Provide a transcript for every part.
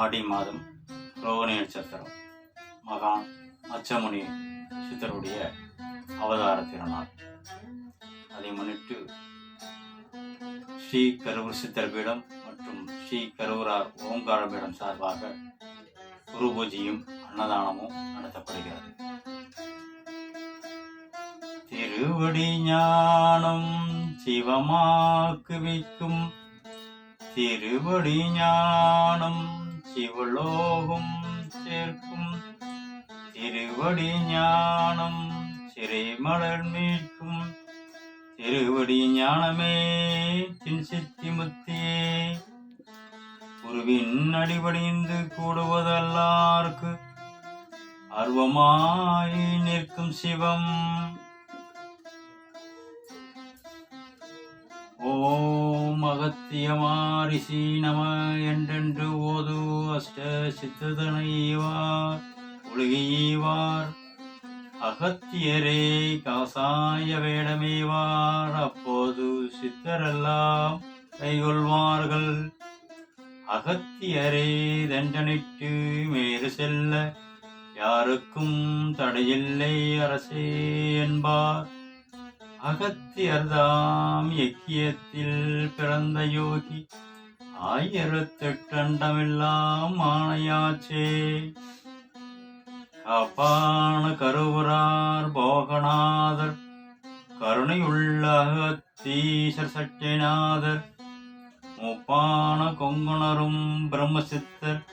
ஆடி மாதம் ரோகிணி நட்சத்திரம் மகான் அச்சமுனி சித்தருடைய அவதார திருநாள் அதை முன்னிட்டு ஸ்ரீ கரூர் சித்தர் பீடம் மற்றும் ஸ்ரீ கரூரார் ஓங்கார பீடம் சார்பாக குரு பூஜையும் அன்னதானமும் நடத்தப்படுகிறது. திருவடி ஞானம் சிவமாக்கு வைக்கும் திருவடி ஞானம் சிவலோகம் சேர்க்கும் திருவடி ஞானம் சிறை மலர் மீட்கும் திருவடி ஞானமே தின் சித்தி முத்தியே. குருவின் அடிபடிந்து கூடுவதல்லார்க்கு அர்வமாய் நிற்கும் சிவம். ஓ அகத்தியமாரிசி நம என்றென்று ஓது அஷ்ட சித்ததனைவார் ஒழுகையீவார். அகத்தியரே காசாய வேடமேவார். அப்போது சித்தரெல்லாம் கைகொள்வார்கள். அகத்தியரே தண்டனிட்டு மேறு செல்ல யாருக்கும் தடையில்லை அரசே என்பார். அகத்தியர்தாம் எக்கியத்தில் பிறந்த யோகி. ஆயிரத்தெட்டண்டமெல்லாம் ஆணையாச்சே. காப்பான கருவுரார் போகநாதர். கருணையுள்ள அகத்தீசர் சட்டியநாதர் முப்பான கொங்குணரும் பிரம்மசித்தர்.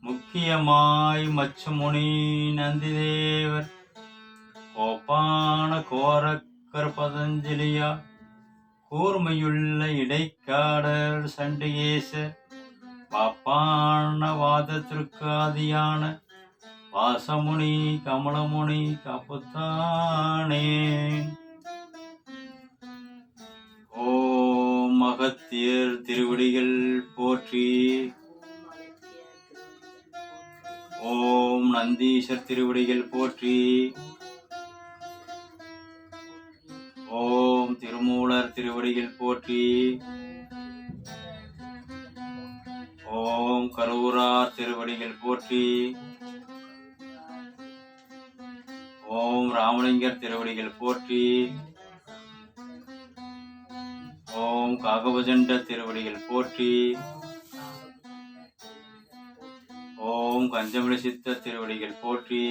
முக்கியமாய் மச்சமுனி நந்திதேவர். கோப்பான கோரக் பதஞ்சலியா கூர்மையுள்ள இடைக்காடர் சண்டிகேசர் பாப்பான வாதத்திற்கு ஆதியான வாசமுனி கமலமுனி கபுத்தானே. ஓம் மகத்தியர் திருவடிகள் போற்றி. ஓம் நந்தீசர் திருவடிகள் போற்றி. ஓம் திருமூலர் திருவடியில் போற்றி. ஓம் கரூரார் திருவடியில் போற்றி. ஓம் ராமலிங்கர் திருவடிகள் போற்றி. ஓம் காகபஜண்ட திருவடிகள் போற்றி. ஓம் கஞ்சமணி சித்த திருவடிகள் போற்றி.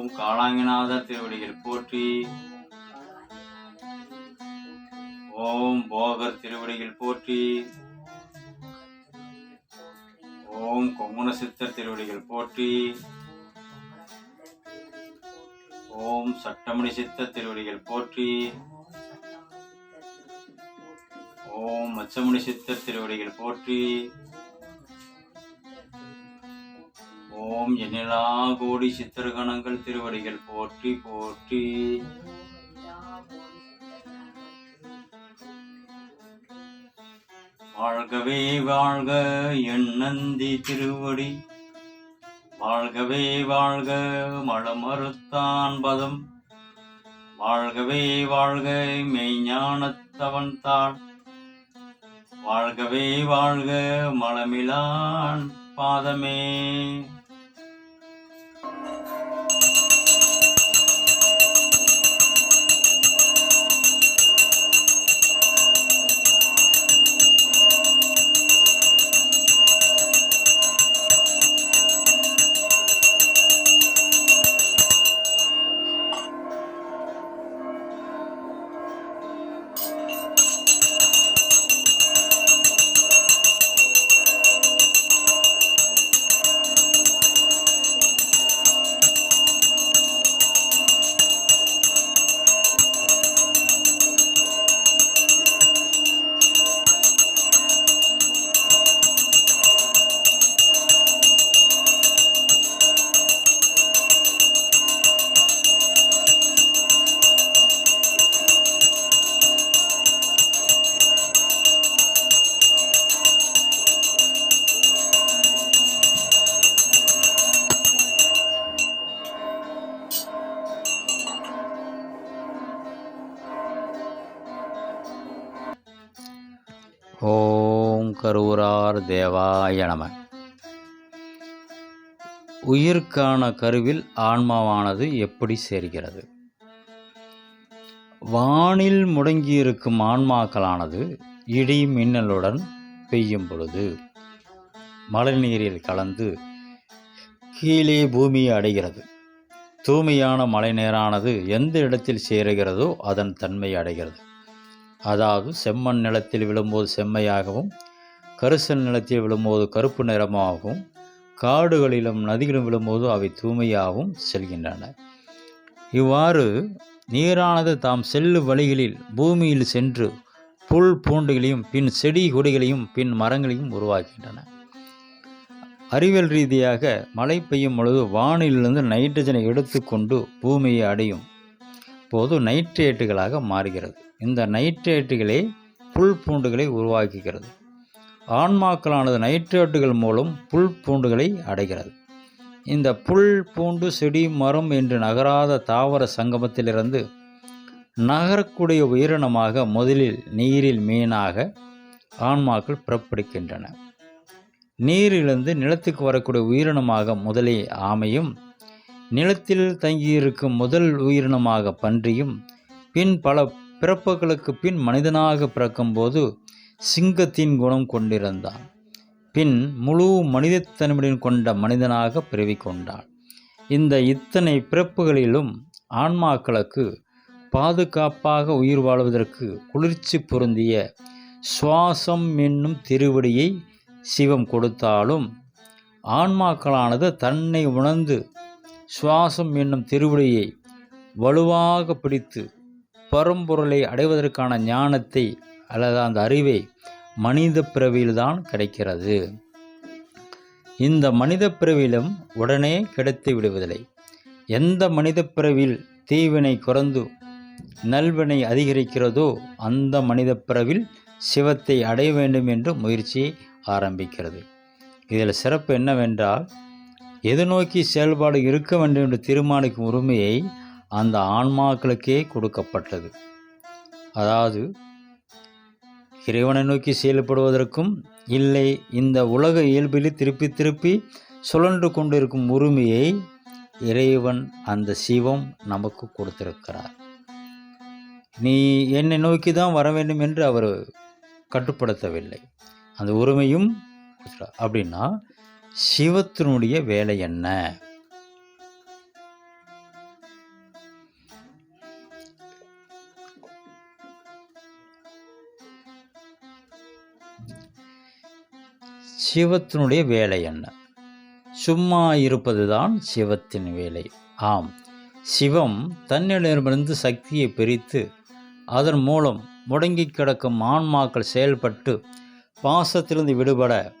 ஓம் காளாங்கிநாதர் திருவடிகள் போற்றி. ஓம் போகர் திருவடிகள் போற்றி. ஓம் கொங்குண சித்தர் திருவடிகள் போற்றி. ஓம் சட்டமணி சித்தர் திருவடிகள் போற்றி. ஓம் மச்சமுனி சித்தர் திருவடிகள் போற்றி. ஓம் எண்ணிலா கோடி சித்திரகணங்கள் திருவடிகள் போற்றி போற்றி. வாழ்கவே வாழ்க என் நந்தி திருவடி. வாழ்கவே வாழ்க மழமறுத்தான் பதம். வாழ்கவே வாழ்க மெய்ஞானத்தவன் தாள். வாழ்கவே வாழ்க மலமிலான் பாதமே. ஓம் கரூரார் தேவாய நம. உயிர்க்கான கருவில் ஆன்மாவானது எப்படி சேர்கிறது? வானில் முடங்கியிருக்கும் ஆன்மாக்களானது இடி மின்னலுடன் பெய்யும் பொழுது மழைநீரில் கலந்து கீழே பூமியை அடைகிறது. தூய்மையான மழைநீரானது எந்த இடத்தில் சேருகிறதோ அதன் தன்மை அடைகிறது. அதாவது செம்மண் நிலத்தில் விழும்போது செம்மையாகவும் கரிசல் நிலத்தில் விழும்போது கருப்பு நிறமாகவும் காடுகளிலும் நதிகளிலும் விழும்போது அவை தூய்மையாகவும் செல்கின்றன. இவ்வாறு நீரானது தாம் செல்லும் வழிகளில் பூமியில் சென்று புல் பூண்டுகளையும் பின் செடி கொடிகளையும் பின் மரங்களையும் உருவாக்கின்றன அறிவியல் ரீதியாக மழை பெய்யும் பொழுது வானிலிருந்து நைட்ரஜனை எடுத்துக்கொண்டு பூமியை அடையும் போது நைட்ரேட்டுகளாக மாறுகிறது. இந்த நைட்ரேட்டுகளே புல் பூண்டுகளை உருவாக்குகிறது. ஆன்மாக்களானது நைட்ரேட்டுகள் மூலம் புல் பூண்டுகளை அடைகிறது. இந்த புல் பூண்டு செடி மரம் என்று நகராத தாவர சங்கமத்திலிருந்து நகரக்கூடிய உயிரினமாக முதலில் நீரில் மீனாக ஆன்மாக்கள் பிறப்பிடிக்கின்றன நீரிலிருந்து நிலத்துக்கு வரக்கூடிய உயிரினமாக முதலே ஆமையும் நிலத்தில் தங்கியிருக்கும் முதல் உயிரினமாக பன்றியும் பின் பல பிறப்புகளுக்கு பின் மனிதனாக பிறக்கும்போது சிங்கத்தின் குணம் கொண்டிருந்தான். பின் முழு மனிதத்தன்மையுடன் கொண்ட மனிதனாக பிறவி கொண்டான் இந்த இத்தனை பிறப்புகளிலும் ஆன்மாக்களுக்கு பாதுகாப்பாக உயிர் வாழ்வதற்கு குளிர்ச்சி பொருந்திய சுவாசம் என்னும் திருவடியை சிவம் கொடுத்தாலும் ஆன்மாக்களானது தன்னை உணர்ந்து சுவாசம் என்னும் திருவடியை வலுவாக பிடித்து பரம்பொருளை அடைவதற்கான ஞானத்தை அல்லது அந்த அறிவை மனித பிறவியில்தான் கிடைக்கிறது. இந்த மனித பிறவிலும் உடனே கிடைத்து விடுவதில்லை. எந்த மனித பிறவியில் தீவினை குறைந்து நல்வினை அதிகரிக்கிறதோ அந்த மனித பிறவில் சிவத்தை அடைய வேண்டும் என்று முயற்சி ஆரம்பிக்கிறது. இதில் சிறப்பு என்னவென்றால் எது நோக்கி செயல்பாடு இருக்க வேண்டும் என்று தீர்மானிக்கும் உரிமையை அந்த ஆன்மாக்களுக்கே கொடுக்கப்பட்டது. அதாவது இறைவனை நோக்கி செயல்படுவதற்கும் இல்லை இந்த உலக இயல்பில் திருப்பி திருப்பி சுழன்று கொண்டிருக்கும் உரிமையை இறைவன் அந்த சிவம் நமக்கு கொடுத்திருக்கிறார். நீ என்னை நோக்கி தான் வர வேண்டும் என்று அவர் கட்டுப்படுத்தவில்லை. அந்த உரிமையும் அப்படின்னா சிவத்தினுடைய வேலை என்ன? சிவத்தினுடைய வேலை என்ன? சும்மா இருப்பதுதான் சிவத்தின் வேலை. ஆம் சிவம் தன்னிடமிருந்து சக்தியை பிரித்து அதன் மூலம் முடங்கி கிடக்கும் ஆன்மாக்கள் செயல்பட்டு பாசத்திலிருந்து விடுபட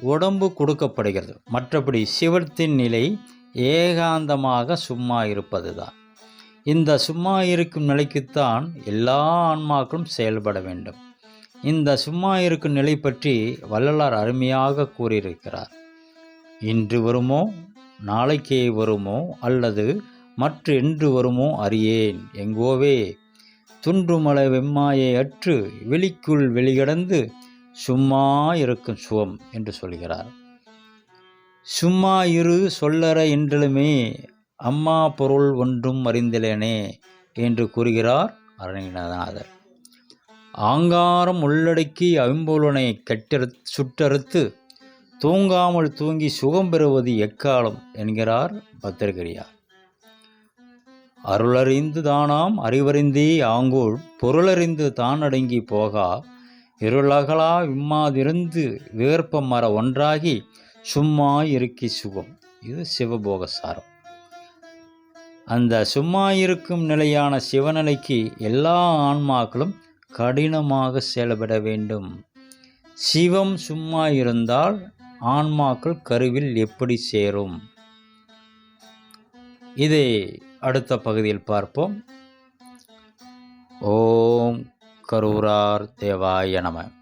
உடம்பு கொடுக்கப்படுகிறது. மற்றபடி சிவத்தின் நிலை ஏகாந்தமாக சும்மா இருப்பது தான் இந்த சும்மா இருக்கும் நிலைக்குத்தான் எல்லா ஆன்மாக்களும் செயல்பட வேண்டும். இந்த சும்மா இருக்கும் நிலை பற்றி வள்ளலார் அருமையாக கூறியிருக்கிறார். இன்று வருமோ நாளைக்கே வருமோ அல்லது மற்ற என்று வருமோ அறியேன். எங்கோவே துன்றுமலை வெம்மாயை அற்று வெளிக்குள் வெளிகடந்து சும்மா இருக்கும் சுவம் என்று சொல்கிறார். சும்மா இரு சொல்லற என்றலுமே அம்மா பொருள் ஒன்றும் அறிந்திலேனே என்று கூறுகிறார் அரணிநாதர் ஆங்காரம் உள்ளடக்கி ஐம்பொலனை கட்டறு சுட்டறுத்து தூங்காமல் தூங்கி சுகம் பெறுவது எக்காலம் என்கிறார் பத்திரகிரியார். அருளறிந்து தானாம் அறிவறிந்தே ஆங்கோள் பொருளறிந்து தான் அடங்கி போகா இருளகலா விம்மாதிருந்து வேர்ப்ப மர ஒன்றாகி சும்மா இருக்கி சுகம். இது சிவபோக சாரம். அந்த சும்மா இருக்கும் நிலையான சிவநிலைக்கு எல்லா ஆன்மாக்களும் கடினமாக செயல்பட வேண்டும். சிவம் சும்மா இருந்தால் ஆன்மாக்கள் கருவில் எப்படி சேரும்? இதை அடுத்த பகுதியில் பார்ப்போம். ஓம் கரூரார் தேவாய நம.